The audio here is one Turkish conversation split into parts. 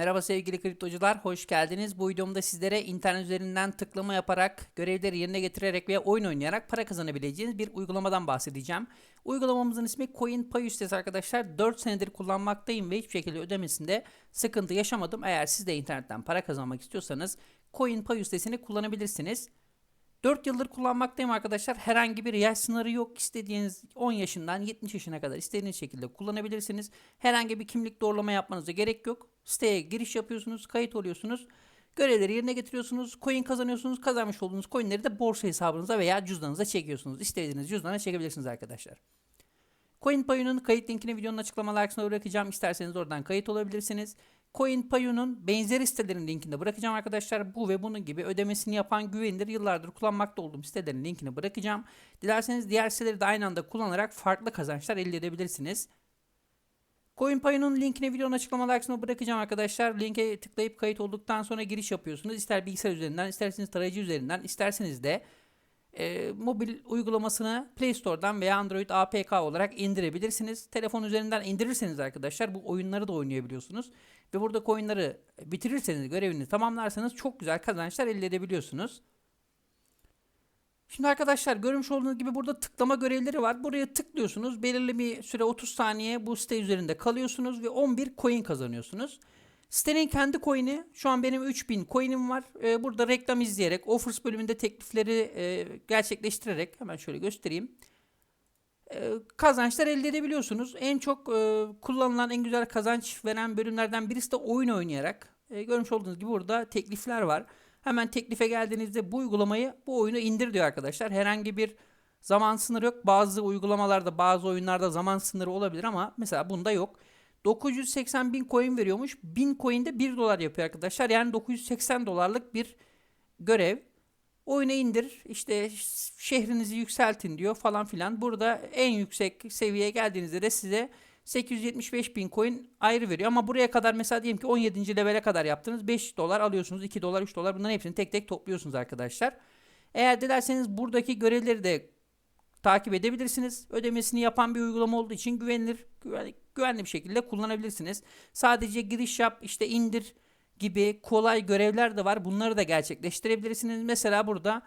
Merhaba sevgili kriptocular, hoş geldiniz. Bu videomda sizlere internet üzerinden tıklama yaparak, görevleri yerine getirerek veya oyun oynayarak para kazanabileceğiniz bir uygulamadan bahsedeceğim. Uygulamamızın ismi CoinPay sitesi arkadaşlar. 4 senedir kullanmaktayım ve hiçbir şekilde ödemesinde sıkıntı yaşamadım. Eğer siz de internetten para kazanmak istiyorsanız CoinPay sitesini kullanabilirsiniz. 4 yıldır kullanmaktayım arkadaşlar. Herhangi bir yaş sınırı yok. İstediğiniz 10 yaşından 70 yaşına kadar istediğiniz şekilde kullanabilirsiniz. Herhangi bir kimlik doğrulama yapmanıza gerek yok. Siteye giriş yapıyorsunuz, kayıt oluyorsunuz. Görevleri yerine getiriyorsunuz, coin kazanıyorsunuz. Kazanmış olduğunuz coinleri de borsa hesabınıza veya cüzdanınıza çekiyorsunuz. İstediğiniz cüzdana çekebilirsiniz arkadaşlar. CoinPayu'nun kayıt linkini videonun açıklamalar kısmına bırakacağım. İsterseniz oradan kayıt olabilirsiniz. CoinPayu'nun benzeri sitelerin linkini bırakacağım arkadaşlar. Bu ve bunun gibi ödemesini yapan güvenilir yıllardır kullanmakta olduğum sitelerin linkini bırakacağım. Dilerseniz diğer siteleri de aynı anda kullanarak farklı kazançlar elde edebilirsiniz. CoinPayu'nun linkini videonun açıklamalar kısmına bırakacağım arkadaşlar. Linke tıklayıp kayıt olduktan sonra giriş yapıyorsunuz. İster bilgisayar üzerinden, isterseniz tarayıcı üzerinden, isterseniz de e, mobil uygulamasını Play Store'dan veya Android APK olarak indirebilirsiniz. Telefon üzerinden indirirseniz arkadaşlar bu oyunları da oynayabiliyorsunuz. Ve burada coinleri bitirirseniz, görevini tamamlarsanız çok güzel kazançlar elde edebiliyorsunuz. Şimdi arkadaşlar görmüş olduğunuz gibi burada tıklama görevleri var. Buraya tıklıyorsunuz. Belirli bir süre 30 saniye bu site üzerinde kalıyorsunuz ve 11 coin kazanıyorsunuz. Sitenin kendi coin'i şu an benim 3000 coin'im var. Ee, burada reklam izleyerek offers bölümünde teklifleri e, gerçekleştirerek hemen şöyle göstereyim. E, kazançlar elde edebiliyorsunuz. En çok e, kullanılan en güzel kazanç veren bölümlerden birisi de oyun oynayarak. E, görmüş olduğunuz gibi burada teklifler var. Hemen teklife geldiğinizde bu uygulamayı, bu oyunu indir diyor arkadaşlar. Herhangi bir zaman sınırı yok. Bazı uygulamalarda, bazı oyunlarda zaman sınırı olabilir ama mesela bunda yok. 980 bin coin veriyormuş. 1000 coin de 1 dolar yapıyor arkadaşlar. Yani 980 dolarlık bir görev. Oyunu indir, işte şehrinizi yükseltin diyor falan filan. Burada en yüksek seviyeye geldiğinizde de size 875 bin coin ayrı veriyor. Ama buraya kadar mesela diyelim ki 17. levele kadar yaptınız. 5 dolar alıyorsunuz. 2 dolar, 3 dolar bunların hepsini tek tek topluyorsunuz arkadaşlar. Eğer dilerseniz buradaki görevleri de takip edebilirsiniz. Ödemesini yapan bir uygulama olduğu için güvenilir, güvenli, güvenli bir şekilde kullanabilirsiniz. Sadece giriş yap, işte indir gibi kolay görevler de var. Bunları da gerçekleştirebilirsiniz. Mesela burada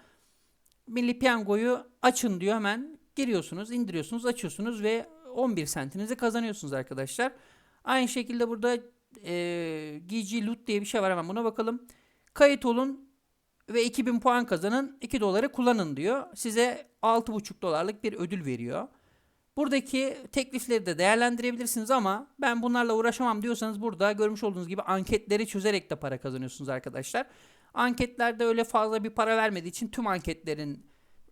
Milli Piyango'yu açın diyor hemen giriyorsunuz, indiriyorsunuz, açıyorsunuz ve 11 sentinizi kazanıyorsunuz arkadaşlar. Aynı şekilde burada e, GG Loot diye bir şey var hemen buna bakalım. Kayıt olun ve 2000 puan kazanın 2 doları kullanın diyor. Size 6,5 dolarlık bir ödül veriyor. Buradaki teklifleri de değerlendirebilirsiniz ama ben bunlarla uğraşamam diyorsanız burada görmüş olduğunuz gibi anketleri çözerek de para kazanıyorsunuz arkadaşlar. Anketlerde öyle fazla bir para vermediği için tüm anketlerin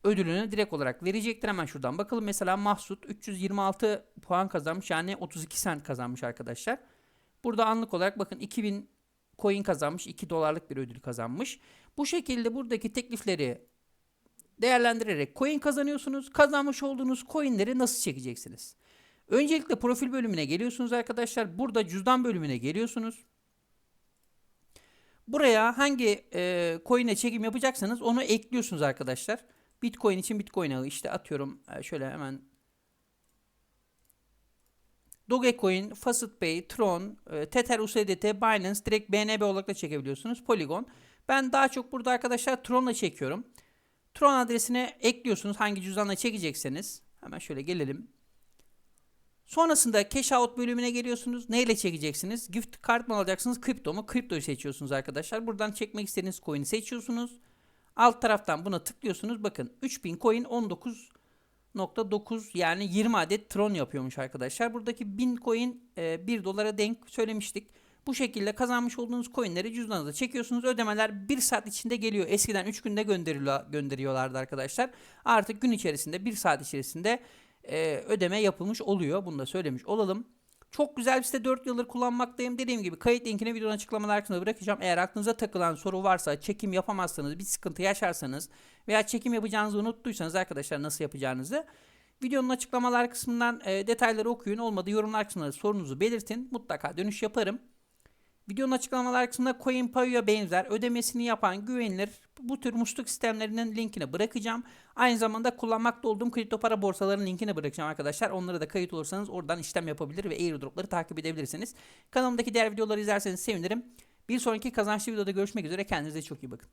ödülünü direkt olarak verecektir. Hemen şuradan bakalım. Mesela Mahsut 326 puan kazanmış. Yani 32 sent kazanmış arkadaşlar. Burada anlık olarak bakın 2000 coin kazanmış. 2 dolarlık bir ödül kazanmış. Bu şekilde buradaki teklifleri değerlendirerek coin kazanıyorsunuz. Kazanmış olduğunuz coinleri nasıl çekeceksiniz? Öncelikle profil bölümüne geliyorsunuz arkadaşlar. Burada cüzdan bölümüne geliyorsunuz. Buraya hangi e, coin'e çekim yapacaksanız onu ekliyorsunuz arkadaşlar. Bitcoin için Bitcoin ağı işte atıyorum e, şöyle hemen Dogecoin, FacetPay, Tron, e, Tether USDT, Binance direkt BNB olarak da çekebiliyorsunuz. Polygon. Ben daha çok burada arkadaşlar Tron'la çekiyorum. Tron adresine ekliyorsunuz hangi cüzdanla çekecekseniz. Hemen şöyle gelelim. Sonrasında cash out bölümüne geliyorsunuz. Neyle çekeceksiniz? Gift card mı alacaksınız? Kripto mu? Kriptoyu seçiyorsunuz arkadaşlar. Buradan çekmek istediğiniz coin'i seçiyorsunuz. Alt taraftan buna tıklıyorsunuz. Bakın 3000 coin 19.9 yani 20 adet Tron yapıyormuş arkadaşlar. Buradaki 1000 coin e, 1 dolara denk söylemiştik. Bu şekilde kazanmış olduğunuz coinleri cüzdanınıza çekiyorsunuz. Ödemeler 1 saat içinde geliyor. Eskiden 3 günde gönderiyorlardı arkadaşlar. Artık gün içerisinde 1 saat içerisinde e, ödeme yapılmış oluyor. Bunu da söylemiş olalım. Çok güzel bir site 4 yıldır kullanmaktayım. Dediğim gibi kayıt linkini videonun açıklamalar kısmına bırakacağım. Eğer aklınıza takılan soru varsa, çekim yapamazsanız, bir sıkıntı yaşarsanız veya çekim yapacağınızı unuttuysanız arkadaşlar nasıl yapacağınızı videonun açıklamalar kısmından e, detayları okuyun. Olmadı yorumlar kısmında sorunuzu belirtin. Mutlaka dönüş yaparım. Videonun açıklamalar kısmında CoinPayu'ya benzer ödemesini yapan güvenilir bu tür musluk sistemlerinin linkini bırakacağım. Aynı zamanda kullanmakta olduğum kripto para borsalarının linkini bırakacağım arkadaşlar. Onlara da kayıt olursanız oradan işlem yapabilir ve airdropları takip edebilirsiniz. Kanalımdaki diğer videoları izlerseniz sevinirim. Bir sonraki kazançlı videoda görüşmek üzere. Kendinize çok iyi bakın.